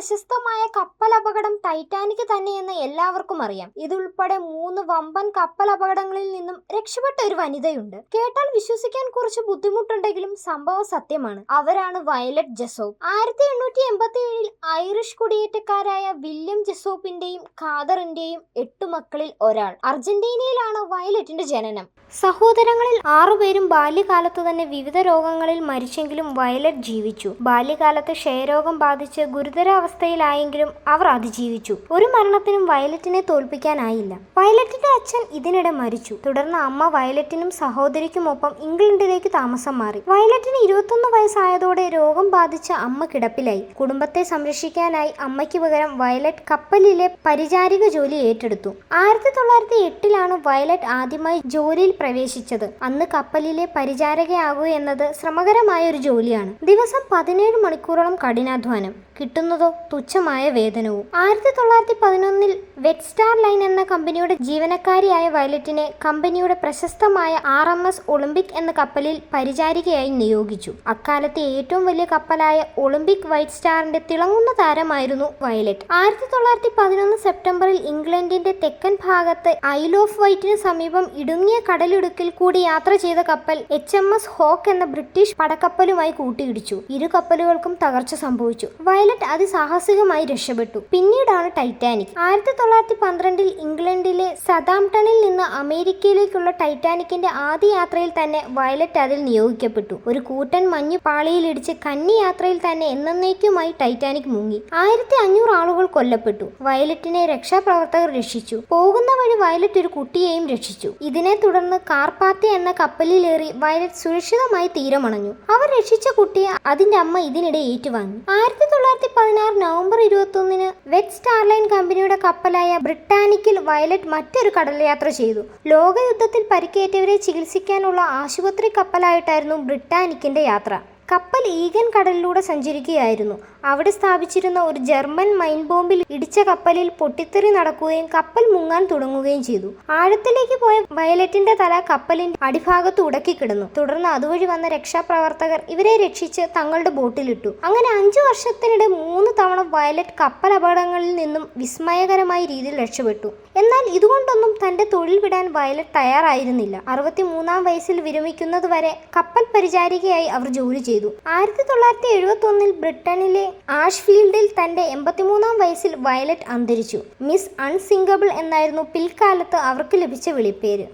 പ്രശസ്തമായ കപ്പൽ അപകടം ടൈറ്റാനിക് തന്നെയെന്ന് എല്ലാവർക്കും അറിയാം. ഇതുൾപ്പെടെ മൂന്ന് വമ്പൻ കപ്പൽ അപകടങ്ങളിൽ നിന്നും രക്ഷപ്പെട്ട ഒരു വനിതയുണ്ട്. കേട്ടാൽ വിശ്വസിക്കാൻ കുറച്ച് ബുദ്ധിമുട്ടുണ്ടെങ്കിലും സംഭവം സത്യമാണ്. അവരാണ് വയലറ്റ് ജസോപ്പ്. ആയിരത്തി എണ്ണൂറ്റി എൺപത്തി ഏഴിൽ ഐറിഷ് കുടിയേറ്റക്കാരായ വില്യം ജസോപ്പിന്റെയും ഖാദറിന്റെയും എട്ടു മക്കളിൽ ഒരാൾ. അർജന്റീനയിലാണ് വയലറ്റിന്റെ ജനനം. സഹോദരങ്ങളിൽ ആറുപേരും ബാല്യകാലത്ത് തന്നെ വിവിധ രോഗങ്ങളിൽ മരിച്ചെങ്കിലും വയലറ്റ് ജീവിച്ചു. ബാല്യകാലത്ത് ക്ഷയരോഗം ബാധിച്ച് ഗുരുതരാവസ്ഥയിലായെങ്കിലും അവർ അതിജീവിച്ചു. ഒരു മരണത്തിനും വയലറ്റിനെ തോൽപ്പിക്കാനായില്ല. വയലറ്റിന്റെ അച്ഛൻ ഇതിനിടെ മരിച്ചു. തുടർന്ന് അമ്മ വയലറ്റിനും സഹോദരിക്കുമൊപ്പം ഇംഗ്ലണ്ടിലേക്ക് താമസം മാറി. വയലറ്റിന് ഇരുപത്തൊന്ന് വയസ്സായതോടെ രോഗം ബാധിച്ച അമ്മ കിടപ്പിലായി. കുടുംബത്തെ സംരക്ഷിക്കാനായി അമ്മയ്ക്ക് പകരം വയലറ്റ് കപ്പലിലെ പരിചാരിക ജോലി ഏറ്റെടുത്തു. ആയിരത്തി തൊള്ളായിരത്തി എട്ടിലാണ് വയലറ്റ് ആദ്യമായി ജോലിയിൽ പ്രവേശിച്ചത്. അന്ന് കപ്പലിലെ പരിചാരകയാകുക എന്നത് ശ്രമകരമായ ഒരു ജോലിയാണ്. ദിവസം പതിനേഴ് മണിക്കൂറോളം കഠിനാധ്വാനം കിട്ടുന്നതോ തുച്ഛമായ വേതനവും. ആയിരത്തി തൊള്ളായിരത്തി പതിനൊന്നിൽ വെറ്റ് സ്റ്റാർ ലൈൻ എന്ന കമ്പനിയുടെ ജീവനക്കാരിയായ വയലറ്റിനെ കമ്പനിയുടെ പ്രശസ്തമായ ആർ എം എസ് ഒളിമ്പിക് എന്ന കപ്പലിൽ പരിചാരികയായി നിയോഗിച്ചു. അക്കാലത്തെ ഏറ്റവും വലിയ കപ്പലായ ഒളിമ്പിക് വൈറ്റ് സ്റ്റാറിന്റെ തിളങ്ങുന്ന താരമായിരുന്നു വയലറ്റ്. ആയിരത്തി തൊള്ളായിരത്തി പതിനൊന്ന് സെപ്റ്റംബറിൽ ഇംഗ്ലണ്ടിന്റെ തെക്കൻ ഭാഗത്ത് ഐൽ ഓഫ് വൈറ്റിന് സമീപം ഇടുങ്ങിയ കടലിടുക്കിൽ കൂടി യാത്ര ചെയ്ത കപ്പൽ എച്ച് എം എസ് ഹോക്ക് എന്ന ബ്രിട്ടീഷ് പടക്കപ്പലുമായി കൂട്ടിയിടിച്ചു. ഇരു കപ്പലുകൾക്കും തകർച്ച സംഭവിച്ചു. വയലറ്റ് അതിസാഹസികമായി രക്ഷപ്പെട്ടു. പിന്നീടാണ് ടൈറ്റാനിക്. ആയിരത്തി തൊള്ളായിരത്തി പന്ത്രണ്ടിൽ ഇംഗ്ലണ്ടിലെ സദാംടണിൽ നിന്ന് അമേരിക്കയിലേക്കുള്ള ടൈറ്റാനിക്കിന്റെ ആദ്യ യാത്രയിൽ തന്നെ വയലറ്റ് അതിൽ നിയോഗിക്കപ്പെട്ടു. ഒരു കൂട്ടൻ മഞ്ഞു പാളിയിലിടിച്ച് കന്നി യാത്രയിൽ തന്നെ എന്നേക്കുമായി ടൈറ്റാനിക് മുങ്ങി. ആയിരത്തി അഞ്ഞൂറ് ആളുകൾ കൊല്ലപ്പെട്ടു. വയലറ്റിനെ രക്ഷാപ്രവർത്തകർ രക്ഷിച്ചു. പോകുന്ന വഴി വയലറ്റ് ഒരു കുട്ടിയെയും രക്ഷിച്ചു. ഇതിനെ തുടർന്ന് കാർപ്പാത്തി എന്ന കപ്പലിലേറി വയലറ്റ് സുരക്ഷിതമായി തീരമണഞ്ഞു. അവർ രക്ഷിച്ച കുട്ടിയെ അതിന്റെ അമ്മ ഇതിനിടെ ഏറ്റുവാങ്ങി. ആയിരത്തി തൊള്ളായിരത്തി പതിനാറ് നവംബർ ഇരുപത്തി ഒന്നിന് വെറ്റ് സ്റ്റാർലൈൻ കമ്പനിയുടെ കപ്പലായ ബ്രിട്ടാനിക്കിൽ വയലറ്റ് മറ്റൊരു കടൽയാത്ര ചെയ്തു. ലോകയുദ്ധത്തിൽ പരിക്കേറ്റവരെ ചികിത്സിക്കാനുള്ള ആശുപത്രി കപ്പലായിട്ടായിരുന്നു ബ്രിട്ടാനിക്കിന്റെ യാത്ര. കപ്പൽ ഈഗൻ കടലിലൂടെ സഞ്ചരിക്കുകയായിരുന്നു. അവിടെ സ്ഥാപിച്ചിരുന്ന ഒരു ജർമ്മൻ മൈൻ ബോംബിൽ ഇടിച്ച കപ്പലിൽ പൊട്ടിത്തെറി നടക്കുകയും കപ്പൽ മുങ്ങാൻ തുടങ്ങുകയും ചെയ്തു. ആഴത്തിലേക്ക് പോയ വയലറ്റിന്റെ തല കപ്പലിന്റെ അടിഭാഗത്ത് ഉടക്കിക്കിടന്നു തുടർന്ന് അതുവഴി വന്ന രക്ഷാപ്രവർത്തകർ ഇവരെ രക്ഷിച്ച് തങ്ങളുടെ ബോട്ടിലിട്ടു. അങ്ങനെ അഞ്ചു വർഷത്തിനിടെ മൂന്ന് തവണ വയലറ്റ് കപ്പൽ അപകടങ്ങളിൽ നിന്നും വിസ്മയകരമായ രീതിയിൽ രക്ഷപ്പെട്ടു. എന്നാൽ ഇതുകൊണ്ടൊന്നും തന്റെ തൊഴിൽ വിടാൻ വയലറ്റ് തയ്യാറായിരുന്നില്ല. അറുപത്തി മൂന്നാം വയസ്സിൽ വിരമിക്കുന്നത് വരെ കപ്പൽ പരിചാരികയായി അവർ ജോലി ചെയ്തു. ആയിരത്തി തൊള്ളായിരത്തി എഴുപത്തി ഒന്നിൽ ബ്രിട്ടനിലെ ആഷ്ഫീൽഡിൽ തന്റെ എൺപത്തിമൂന്നാം വയസ്സിൽ വയലറ്റ് അന്തരിച്ചു. മിസ് അൺസിംഗബിൾ എന്നായിരുന്നു പിൽക്കാലത്ത് അവർക്ക് ലഭിച്ച വിളിപ്പേര്.